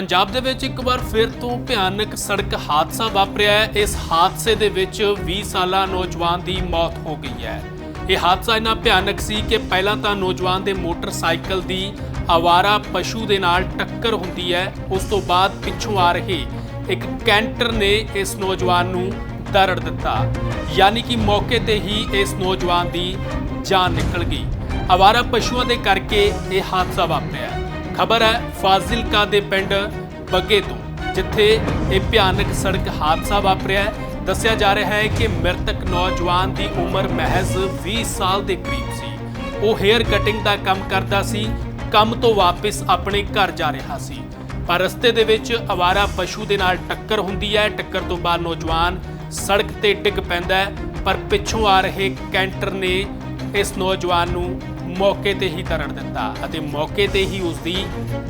ਪੰਜਾਬ ਦੇ ਵਿੱਚ ਇੱਕ ਵਾਰ ਫਿਰ ਤੋਂ ਭਿਆਨਕ ਸੜਕ ਹਾਦਸਾ ਵਾਪਰਿਆ ਹੈ। ਇਸ ਹਾਦਸੇ ਦੇ ਵਿੱਚ 20 ਸਾਲਾ ਨੌਜਵਾਨ ਦੀ ਮੌਤ ਹੋ ਗਈ ਹੈ। ਇਹ ਹਾਦਸਾ ਇੰਨਾ ਭਿਆਨਕ ਸੀ ਕਿ ਪਹਿਲਾਂ ਤਾਂ ਨੌਜਵਾਨ ਦੇ ਮੋਟਰਸਾਈਕਲ ਦੀ ਆਵਾਰਾ ਪਸ਼ੂ ਦੇ ਨਾਲ ਟੱਕਰ ਹੁੰਦੀ ਹੈ। ਉਸ ਤੋਂ ਬਾਅਦ ਪਿੱਛੋਂ ਆ ਰਹੇ ਇੱਕ ਕੈਂਟਰ ਨੇ ਇਸ ਨੌਜਵਾਨ ਨੂੰ ਦਰੜ ਦਿੱਤਾ। ਯਾਨੀ ਕਿ ਮੌਕੇ ਤੇ ਹੀ ਇਸ ਨੌਜਵਾਨ ਦੀ ਜਾਨ ਨਿਕਲ ਗਈ। ਆਵਾਰਾ ਪਸ਼ੂਆਂ ਦੇ ਕਰਕੇ ਇਹ ਹਾਦਸਾ ਵਾਪਰਿਆ। ਖਬਰ ਹੈ ਫਾਜ਼ਿਲਕਾ ਦੇ ਪਿੰਡ ਬੱਗੇ ਤੋਂ, ਜਿੱਥੇ ਇਹ ਭਿਆਨਕ ਸੜਕ ਹਾਦਸਾ ਵਾਪਰਿਆ ਹੈ। ਦੱਸਿਆ ਜਾ ਰਿਹਾ ਹੈ ਕਿ ਮ੍ਰਿਤਕ ਨੌਜਵਾਨ ਦੀ ਉਮਰ ਮਹਿਜ਼ 20 ਸਾਲ ਦੇ ਕਰੀਬ ਸੀ। ਉਹ ਹੇਅਰ ਕਟਿੰਗ ਦਾ ਕੰਮ ਕਰਦਾ ਸੀ, ਕੰਮ ਤੋਂ ਵਾਪਸ ਆਪਣੇ ਘਰ ਜਾ ਰਿਹਾ ਸੀ। ਪਰ ਰਸਤੇ ਦੇ ਵਿੱਚ ਅਵਾਰਾ ਪਸ਼ੂ ਦੇ ਨਾਲ ਟੱਕਰ ਹੁੰਦੀ ਹੈ। ਟੱਕਰ ਤੋਂ ਬਾਅਦ ਨੌਜਵਾਨ ਸੜਕ ਤੇ ਡਿੱਗ ਪੈਂਦਾ ਪਰ ਪਿੱਛੋਂ ਆ ਰਹੇ ਕੈਂਟਰ ਨੇ ਇਸ ਨੌਜਵਾਨ ਨੂੰ ਮੌਕੇ ਤੇ ਹੀ ਤਰੜ ਦਿੱਤਾ ਅਤੇ ਮੌਕੇ ਤੇ ਹੀ ਉਸ ਦੀ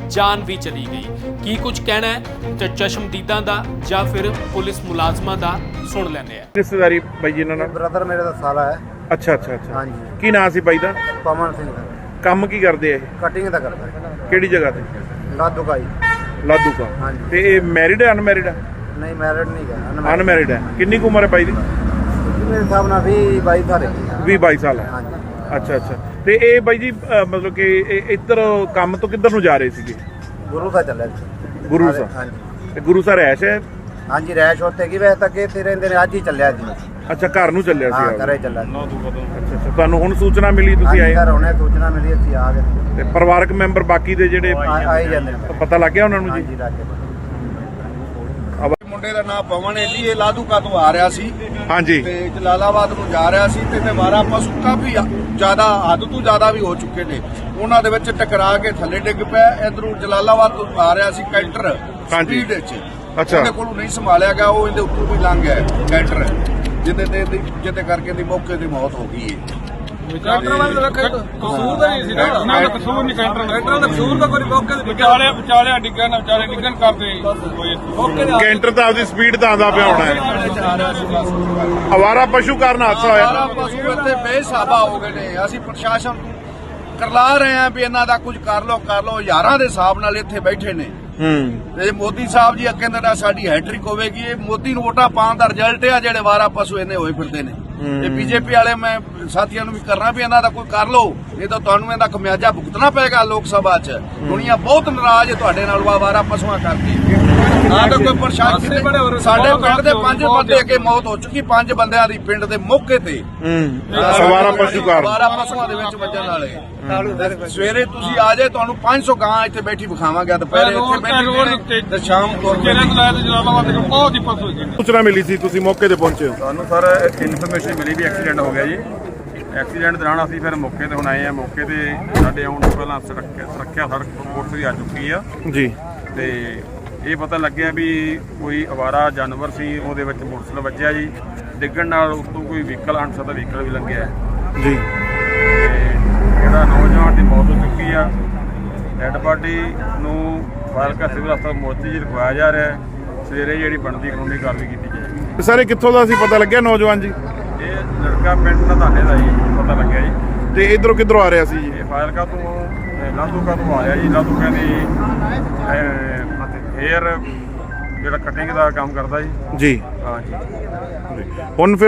ਜਾਨ ਵੀ ਚਲੀ ਗਈ। ਕੀ ਕੁਝ ਕਹਿਣਾ ਹੈ? ਤੇ ਚਸ਼ਮਦੀਦਾਂ ਦਾ ਜਾਂ ਫਿਰ ਪੁਲਿਸ ਮੁਲਾਜ਼ਮਾਂ ਦਾ ਸੁਣ ਲੈਂਦੇ ਆ ਰਿਸ਼ਤੇਦਾਰੀ ਬਾਈ ਜੀ ਇਹਨਾਂ ਨਾਲ? ਬ੍ਰਦਰ ਮੇਰੇ ਦਾ ਸਾਲਾ ਹੈ। ਅੱਛਾ ਅੱਛਾ ਅੱਛਾ। ਹਾਂਜੀ। ਕੀ ਨਾਂ ਸੀ ਬਾਈ ਦਾ? ਪਵਨ ਸਿੰਘ। ਦਾ ਕੰਮ ਕੀ ਕਰਦੇ ਆ ਇਹ? ਕਟਿੰਗ ਦਾ ਕਰਦਾ ਹੈ। ਕਿਹੜੀ ਜਗ੍ਹਾ ਤੇ? ਲਾਦੂ ਕਾਈ ਕਾ ਹਾਂਜੀ। ਤੇ ਇਹ ਮੈਰਿਡ ਹੈ ਅਨਮੈਰਿਡ ਹੈ? ਨਹੀਂ ਮੈਰਿਡ ਨਹੀਂ ਗਾ ਅਨਮੈਰਿਡ ਹੈ। ਕਿੰਨੀ ਕੁ ਉਮਰ ਹੈ ਬਾਈ ਦੀ? ਮੇਰੇ ਹਿਸਾਬ ਨਾਲ 20 22 ਸਾਲ ਹੈ। 20 22 ਸਾਲ ਹੈ। ਹਾਂਜੀ। ਅੱਛਾ ਅੱਛਾ। ਤੇ ਇਹ ਬਾਈ ਜੀ ਅ, ਮਤਲਬ ਕਿ ਇਹ ਇੱਧਰ ਕੰਮ ਤੋਂ ਕਿੱਧਰ ਨੂੰ ਜਾ ਰਹੇ ਸੀਗੇ? ਗੁਰੂ ਦਾ ਚੱਲਿਆ ਸੀ। ਗੁਰੂ ਸਾਹਿਬ। ਹਾਂਜੀ। ਤੇ ਗੁਰੂ ਸਾਹਿਬ ਐਸ਼ ਹੈ? ਹਾਂਜੀ ਰੈਸ਼ ਉੱਤੇ ਕੀ ਵੈਸੇ ਤੱਕ ਇਹ ਰਹਿੰਦੇ ਨੇ ਅੱਜ ਹੀ ਚੱਲਿਆ ਜੀ ਅੱਛਾ ਘਰ ਨੂੰ ਚੱਲਿਆ ਹਾਂ ਸੀ ਘਰੇ ਚੱਲਿਆ ਜੀ। ਅੱਛਾ ਅੱਛਾ। ਤੁਹਾਨੂੰ ਹੁਣ ਸੂਚਨਾ ਮਿਲੀ ਤੁਸੀਂ ਹਾਂਜੀ ਆਏ? ਘਰ ਉਹਨੇ ਸੂਚਨਾ ਮਿਲੀ ਅਸੀਂ ਆ ਗਏ। ਤੇ ਪਰਿਵਾਰਕ ਮੈਂਬਰ ਬਾਕੀ ਦੇ ਜਿਹੜੇ ਆ- ਆਈ ਜਾਂਦੇ ਨੇ। ਪਤਾ ਲੱਗ ਗਿਆ ਉਹਨਾਂ ਨੂੰ ਜੀ? ਹਾਂਜੀ ਲੱਗੇ ਮੁੰਡੇ ਦਾ ਨਾਮ ਪਵਨ ਹੈ ਜੀ ਇਹ ਲਾਧੂਕਾ ਤੋਂ ਆ ਰਿਹਾ ਸੀ। ਹਾਂਜੀ। ਤੇ ਜਲਾਲਾਬਾਦ ਨੂੰ ਜਾ ਰਿਹਾ ਸੀ ਤੇ ਨਿਵਾਰਾ ਪਸ਼ੂ ਕਾਫੀ ਜ਼ਿਆਦਾ ਹੱਦ ਤੋਂ ਜ਼ਿਆਦਾ ਵੀ ਹੋ ਚੁੱਕੇ ਨੇ। ਉਹਨਾਂ ਦੇ ਵਿੱਚ ਟਕਰਾ ਕੇ ਥੱਲੇ ਡਿੱਗ ਪਿਆ। ਇਧਰੋਂ ਜਲਾਲਾਬਾਦ ਤੋਂ ਆ ਰਿਹਾ ਸੀ ਕੈਂਟਰ ਹਾਂਜੀ। ਸਪੀਡ ਵਿੱਚ। ਅੱਛਾ। ਉਹਦੇ ਕੋਲੋਂ ਨਹੀਂ ਸੰਭਾਲਿਆ ਗਿਆ ਉਹ ਇਹਦੇ ਉੱਤੋਂ ਵੀ ਲੰਘ ਗਿਆ ਕੈਂਟਰ। ਜਿਹਦੇ ਤੇ ਜਿਹਦੇ ਕਰਕੇ ਦੀ ਮੌਕੇ ਦੀ ਮੌਤ ਹੋ ਗਈ ਹੈ। ਕੈਂਟਰ ਵਾਲੇ ਦਾ ਕਸੂਰ ਦਾ ਨਹੀਂ ਸੀ ਨਾ। ਨਾ ਦਾ ਕਸੂਰ ਨਹੀਂ ਕੈਂਟਰ ਦਾ ਕੈਂਟਰ ਦਾ ਕਸੂਰ ਦਾ ਕੋਈ ਮੌਕੇ ਤੇ ਵਿਚਾਲੇ ਵਿਚਾਲੇ ਡਿੱਗਣ ਵਿਚਾਲੇ ਡਿੱਗਣ ਕਰਦੇ ਮੌਕੇ ਤੇ ਕੈਂਟਰ ਤਾਂ ਆਪਦੀ ਸਪੀਡ ਤਾਂ ਆਉਂਦਾ ਪਿਆ ਹੋਣਾ। ਹੈ ਆ ਰਿਹਾ ਸੀ ਬਸ। ਅਵਾਰਾ ਪਸ਼ੂ ਕਾਰਨ ਹਾਦਸਾ ਹੋਇਆ। ਪਸ਼ੂ ਇੱਥੇ ਬੇਸਾਬਾ ਹੋ ਗਏ ਨੇ। ਅਸੀਂ ਪ੍ਰਸ਼ਾਸਨ ਨੂੰ ਕਰਲਾ ਰਹੇ ਆਂ ਵੀ ਇਹਨਾਂ ਦਾ ਕੁਝ ਕਰ ਲਓ ਕਰ ਲਓ। ਯਾਰਾਂ ਦੇ ਹਿਸਾਬ ਨਾਲ ਇੱਥੇ ਬੈਠੇ ਨੇ। ਹੂੰ। ਤੇ ਮੋਦੀ ਸਾਹਿਬ ਜੀ ਕਹਿੰਦੇ ਨੇ ਸਾਡੀ ਹੈਟ੍ਰਿਕ ਹੋਵੇਗੀ। ਇਹ ਮੋਦੀ ਨੂੰ ਵੋਟਾਂ ਪਾਉਣ ਦਾ ਰਿਜ਼ਲਟ ਆ ਜਿਹੜੇ ਵਾਰਾ ਪਸ਼ੂ ਇਹਨੇ ਹੋਏ ਫਿਰਦੇ ਨੇ। ਤੇ ਬੀਜੇਪੀ ਵਾਲੇ ਮੈਂ ਸਾਥੀਆਂ ਨੂੰ ਵੀ ਕਰਨਾ ਵੀ ਇਹਨਾਂ ਦਾ ਕੋਈ ਕਰ ਲਓ ਨਹੀਂ ਤਾਂ ਤੁਹਾਨੂੰ ਇਹਦਾ ਖਮਿਆਜਾ ਭੁਗਤਣਾ ਪਏਗਾ ਲੋਕ ਸਭਾ 'ਚ। ਦੁਨੀਆ ਬਹੁਤ ਨਾਰਾਜ਼ ਹੈ ਤੁਹਾਡੇ ਨਾਲ ਵਾ- ਵਾਰਾ ਪਸ਼ੂਆਂ ਕਰਕੇ ਨਾ ਤਾਂ ਕੋਈ ਪ੍ਰਸ਼ਾਸਨ ਸਾਡੇ ਪਿੰਡ ਦੇ ਪੰਜ ਬੰਦੇ ਅੱਗੇ ਮੌਤ ਹੋ ਚੁੱਕੀ ਪੰਜ ਬੰਦਿਆਂ ਦੀ ਪਿੰਡ ਦੇ ਮੌਕੇ ਤੇ। ਹੂੰ। ਅਵਾਰਾ ਪਸ਼ੂ ਕਾਰਨ ਬਾਰਾਂ ਪਸ਼ੂਆਂ ਦੇ ਵਿੱਚ ਵੱਜਣ ਵਾਲੇ। ਸਵੇਰੇ ਤੁਸੀਂ ਆ ਜਾਏ ਤੁਹਾਨੂੰ 500 ਗਾਂ ਇੱਥੇ ਬੈਠੀ ਵਿਖਾਵਾਂਗੇ ਦੁਪਹਿਰੇ ਇੱਥੇ ਬੈਠੀ ਨੇ ਤੇ ਸ਼ਾਮ ਨੂੰ ਕਿਹਨਾਂ ਤੋਂ ਲਾਇਆ ਤੇ ਬਹੁਤ ਹੀ ਪਸ ਸੂਚਨਾ ਮਿਲੀ ਸੀ ਤੁਸੀਂ ਮੌਕੇ ਤੇ ਪਹੁੰਚੇ ਹੋ। ਸਾਨੂੰ ਸਰ ਇਨਫੋਰਮੇਸ਼ਨ ਮਿਲੀ ਵੀ ਐਕਸੀਡੈਂਟ ਹੋ ਗਿਆ ਜੀ। ਐਕਸੀਡੈਂਟ ਦੌਰਾਨ ਅਸੀਂ ਫਿਰ ਮੌਕੇ ਤੇ ਹੁਣ ਆਏ ਆ ਮੌਕੇ ਤੇ ਸਾਡੇ ਆਉਣ ਤੋਂ ਪਹਿਲਾਂ ਸੁਰੱਖਿਆ ਸੁਰੱਖਿਆ ਸੜਕ ਫੋਰਸ ਵੀ ਆ ਚੁੱਕੀ ਆ। ਜੀ। ਤੇ ਇਹ ਪਤਾ ਲੱਗਿਆ ਵੀ ਕੋਈ ਅਵਾਰਾ ਜਾਨਵਰ ਸੀ ਉਹਦੇ ਵਿੱਚ ਮੋਟਰਸਾਈਕਲ ਵੱਜਿਆ ਜੀ। ਡਿੱਗਣ ਨਾਲ ਉੱਤੋਂ ਕੋਈ ਵਹੀਕਲ ਅਣਸਦਾ ਵਹੀਕਲ ਵੀ ਲੰਘਿਆ। ਜੀ। ਤੇ ਜਿਹੜਾ ਨੌਜਵਾਨ ਦੀ ਮੌਤ ਹੋ ਚੁੱਕੀ ਆ ਡੈਡ ਬਾਡੀ ਨੂੰ ਫਾਜ਼ਿਲਕਾ ਸਿਵਲ ਹਸਪਤਾਲ ਮੋਤੀ ਜੀ ਰਖਵਾਇਆ ਜਾ ਰਿਹਾ ਸਵੇਰੇ ਜਿਹੜੀ ਬਣਦੀ ਕਾਨੂੰਨੀ ਕਾਰਵਾਈ ਕੀਤੀ ਜਾਏਗੀ। ਤੇ ਸਾਰੇ ਕਿੱਥੋਂ ਦਾ ਸੀ? ਪਤਾ ਲੱਗਿਆ ਨੌਜਵਾਨ ਜੀ? ਇਹ ਲੜਕਾ ਪਿੰਡ ਦਾ ਜੀ ਪਤਾ ਲੱਗਿਆ ਜੀ। ਤੇ ਇਧਰੋਂ ਕਿੱਧਰੋਂ ਆ ਰਿਹਾ ਸੀ ਜੀ? ਇਹ ਫਾਇਲਕਾ ਤੋਂ ਆ ਰਿਹਾ ਜੀ? ਲਾਧੂਕਾ ਦੀ ਹੇਅਰ ਜਿਹੜਾ ਕਟਿੰਗ ਦਾ ਕੰਮ ਕਰਦਾ ਜੀ। ਜੀ। ਹਾਂ ਜੀ। ਹੁਣ ਫਿਰ